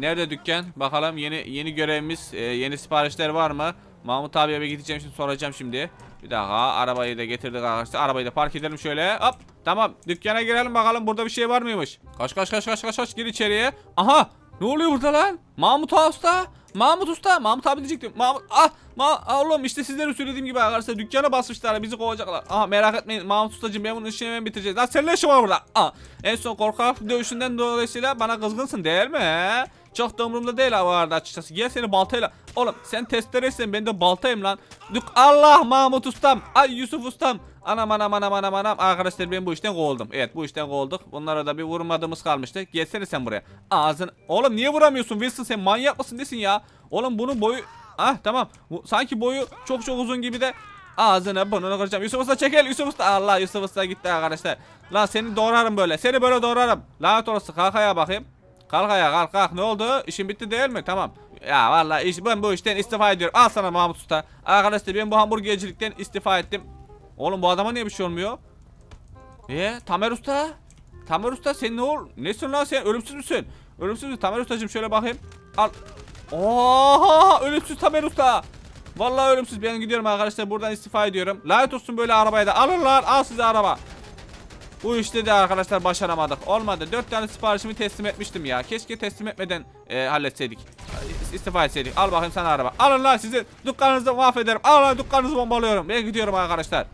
Nerede dükkan? Bakalım yeni yeni görevimiz, e, yeni siparişler var mı? Mahmut abiye bir gideceğim şimdi soracağım şimdi. Bir dakika arabayı da getirdik arkadaşlar. Arabayı da park edelim şöyle. Hop tamam dükkana girelim bakalım burada bir şey var mıymış? Kaç kaç kaç kaç kaç kaç gir içeriye. Aha ne oluyor burada lan? Mahmut Usta. Mahmut Usta. Mahmut abi diyecektim. Mahmut ah, Ma ah, oğlum işte sizlere söylediğim gibi arkadaşlar dükkana basmışlar bizi kovacaklar. Aha merak etmeyin Mahmut Ustacığım ben bunun işini hemen bitireceğiz. Lan senin ne işin var burada? Ah, en son korkak dövüşünden dolayısıyla bana kızgınsın değil mi? he? Çok da umurumda değil bu arada açıkçası. Gel seni baltayla. Oğlum sen testereysen ben de baltayım lan. Dük Allah Mahmut ustam. Ay Yusuf ustam. Anam anam anam anam anam. Arkadaşlar ben bu işten kovuldum. Evet bu işten kovulduk. Bunlara da bir vurmadığımız kalmıştı. Gelsene sen buraya. Ağzın. Oğlum niye vuramıyorsun Wilson sen manyak mısın nesin ya? Oğlum bunun boyu. Ah tamam. Bu, sanki boyu çok çok uzun gibi de. Ağzını burnunu kıracağım. Yusuf Usta çekil Yusuf Usta. Allah Yusuf Usta gitti arkadaşlar. Lan seni doğrarım böyle. Seni böyle doğrarım. Lanet olası kalk ayağa bakayım. Kalk ayağa kalk kalk ne oldu? İşin bitti değil mi? Tamam. Ya vallahi iş, ben bu işten istifa ediyorum. Al sana Mahmut Usta. Arkadaşlar ben bu hamburgercilikten istifa ettim. Oğlum bu adama niye bir şey olmuyor? Niye? Tamer Usta? Tamer Usta sen ne ol? Nesin lan sen? Ölümsüz müsün? Ölümsüz müsün? Tamer Ustacığım şöyle bakayım. Al. Oha! Ölümsüz Tamer Usta. Vallahi ölümsüz. Ben gidiyorum arkadaşlar. Buradan istifa ediyorum. Lanet olsun böyle arabaya da. Alın lan. Al size araba. Bu işte de arkadaşlar başaramadık. Olmadı. 4 tane siparişimi teslim etmiştim ya. Keşke teslim etmeden e, halletseydik. İstifa etseydik. Al bakayım sana araba. Alın lan sizin dükkanınızı mahvederim. Al lan dükkanınızı bombalıyorum. Ben gidiyorum arkadaşlar.